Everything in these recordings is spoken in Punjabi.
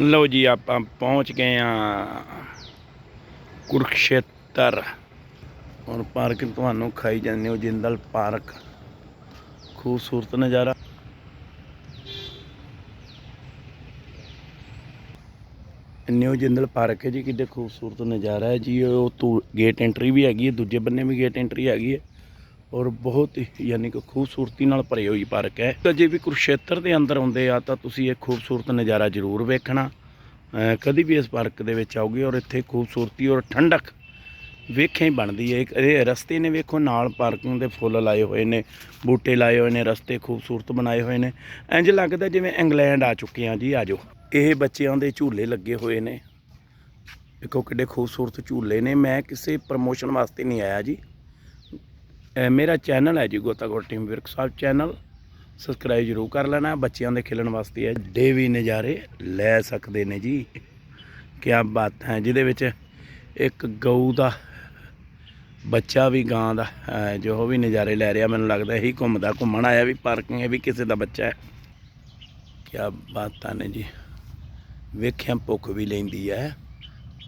ਲਓ ਜੀ, ਆਪਾਂ ਪਹੁੰਚ ਗਏ ਆ ਕੁਰਕਸ਼ੇਤਰ। ਔਰ ਪਾਰਕ ਤੁਹਾਨੂੰ ਖਾਈ ਜਾਂਦੇ ਹੋ ਜਿੰਦਲ ਪਾਰਕ। ਖੂਬਸੂਰਤ ਨਜ਼ਾਰਾ। ਨਿਊ ਜਿੰਦਲ ਪਾਰਕ ਹੈ ਜੀ, ਕਿੱਡੇ ਖੂਬਸੂਰਤ ਨਜ਼ਾਰਾ ਹੈ ਜੀ। ਉਹ ਤੋਂ ਗੇਟ ਐਂਟਰੀ ਵੀ ਹੈਗੀ ਹੈ, ਦੂਜੇ ਬੰਨੇ ਵੀ ਗੇਟ ਐਂਟਰੀ ਹੈਗੀ ਹੈ। ਔਰ ਬਹੁਤ ਹੀ ਯਾਨੀ ਕਿ ਖੂਬਸੂਰਤੀ ਨਾਲ ਭਰੇ ਹੋਈ ਪਾਰਕ ਹੈ। ਤਾਂ ਜੇ ਵੀ ਕੁਰਸ਼ੇਤਰ ਦੇ ਅੰਦਰ ਆਉਂਦੇ ਆ, ਤਾਂ ਤੁਸੀਂ ਇਹ ਖੂਬਸੂਰਤ ਨਜ਼ਾਰਾ ਜ਼ਰੂਰ ਵੇਖਣਾ। ਅਹ ਕਦੀ ਵੀ ਇਸ ਪਾਰਕ ਦੇ ਵਿੱਚ ਆਓਗੇ ਔਰ ਇੱਥੇ ਖੂਬਸੂਰਤੀ ਔਰ ਠੰਡਕ ਵੇਖਿਆ ਹੀ ਬਣਦੀ ਹੈ। ਇਹ ਰਸਤੇ ਨੇ ਵੇਖੋ, ਨਾਲ ਪਾਰਕਿੰਗ ਦੇ ਫੁੱਲ ਲਾਏ ਹੋਏ ਨੇ, ਬੂਟੇ ਲਾਏ ਹੋਏ ਨੇ, ਰਸਤੇ ਖੂਬਸੂਰਤ ਬਣਾਏ ਹੋਏ ਨੇ। ਇੰਜ ਲੱਗਦਾ ਜਿਵੇਂ ਇੰਗਲੈਂਡ ਆ ਚੁੱਕੇ ਆ ਜੀ ਆਜੋ ਇਹ ਬੱਚਿਆਂ ਦੇ ਝੂਲੇ ਲੱਗੇ ਹੋਏ ਨੇ। ਦੇਖੋ ਕਿੱਡੇ ਖੂਬਸੂਰਤ ਝੂਲੇ ਨੇ। ਮੈਂ ਕਿਸੇ ਪ੍ਰਮੋਸ਼ਨ ਵਾਸਤੇ ਨਹੀਂ ਆਇਆ ਜੀ। ਮੇਰਾ ਚੈਨਲ ਹੈ ਜੀ ਗੋਤਾਗੋਟ team Virk Sahib channel. Subscribe ਜ਼ਰੂਰ ਕਰ ਲੈਣਾ, ਬੱਚਿਆਂ ਦੇ ਖੇਲਣ ਵਾਸਤੇ ਹੈ। ਡੇ ਵੀ ਨਜ਼ਾਰੇ ਲੈ ਸਕਦੇ ਨੇ ਜੀ। ਕੀ ਬਾਤ ਹੈ, ਜਿਹਦੇ ਵਿੱਚ ਇੱਕ ਗਊ ਦਾ, ਬੱਚਾ ਵੀ ਗਾਂ ਦਾ ਜੋ ਵੀ ਨਜ਼ਾਰੇ ਲੈ ਰਿਹਾ। ਮੈਨੂੰ ਲੱਗਦਾ ਇਹੀ ਘੁੰਮਦਾ ਘੁੰਮਣ ਆਇਆ ਵੀ ਪਾਰਕਿੰਗ ਇਹ ਵੀ ਕਿਸੇ ਦਾ ਬੱਚਾ ਹੈ। ਕੀ ਬਾਤਾਂ ਨੇ ਜੀ। ਵੇਖਿਆ ਭੁੱਖ ਵੀ ਲੈਂਦੀ ਹੈ।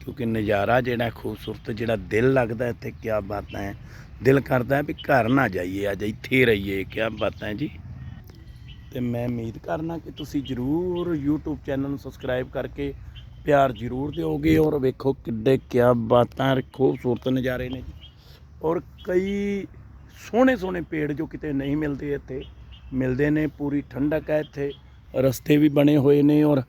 ਕਿਉਂਕਿ ਨਜ਼ਾਰਾ ਜਿਹੜਾ ਖੂਬਸੂਰਤ, ਜਿਹੜਾ ਦਿਲ ਲੱਗਦਾ ਇੱਥੇ ਕੀ ਬਾਤਾਂ ਹੈ। ਦਿਲ ਕਰਦਾ ਵੀ ਘਰ ਨਾ ਜਾਈਏ, ਅੱਜ ਇੱਥੇ ਰਹੀਏ ਕੀ ਬਾਤਾਂ ਜੀ। ਤੇ ਮੈਂ ਉਮੀਦ ਕਰਨਾ ਕਿ ਤੁਸੀਂ ਜਰੂਰ YouTube ਚੈਨਲ ਨੂੰ ਸਬਸਕ੍ਰਾਈਬ ਕਰਕੇ ਪਿਆਰ ਜਰੂਰ ਦਿਓਗੇ ਔਰ ਵੇਖੋ ਕਿੱਡੇ ਕਿਆ ਬਾਤਾਂ ਖੂਬਸੂਰਤ ਨਜ਼ਾਰੇ ਨੇ ਜੀ। ਔਰ ਕਈ ਸੋਹਣੇ ਸੋਹਣੇ ਪੇੜ ਜੋ ਕਿਤੇ ਨਹੀਂ ਮਿਲਦੇ ਇੱਥੇ, ਮਿਲਦੇ ਨੇ, ਪੂਰੀ ਠੰਡਕ ਹੈ ਇੱਥੇ, ਰਸਤੇ ਵੀ ਬਣੇ ਹੋਏ ਨੇ ਔਰ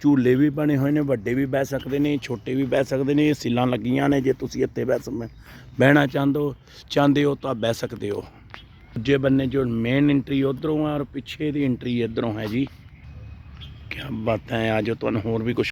ਝੂਲੇ ਵੀ ਬਣੇ ਹੋਏ ਨੇ, ਵੱਡੇ ਵੀ ਬਹਿ ਸਕਦੇ ਨੇ, ਛੋਟੇ ਵੀ ਬਹਿ ਸਕਦੇ ਨੇ, ਸਿੱਲਾਂ ਲੱਗੀਆਂ ਨੇ ਜੇ ਤੁਸੀਂ ਇੱਥੇ ਬਹਿ ਸਮ, ਬਹਿਣਾ ਚਾਹੁੰਦੇ ਹੋ ਚਾਹੁੰਦੇ ਹੋ ਤਾਂ ਬਹਿ ਸਕਦੇ ਹੋ। ਦੂਜੇ ਬੰਨੇ ਜੋ ਮੇਨ ਐਂਟਰੀ ਉਧਰੋਂ ਆ ਔਰ ਪਿੱਛੇ ਦੀ ਐਂਟਰੀ ਇਧਰੋਂ ਹੈ ਜੀ। ਕੀ ਬਾਤ ਹੈ ਅੱਜ ਤੁਹਾਨੂੰ ਹੋਰ ਵੀ ਕੁਝ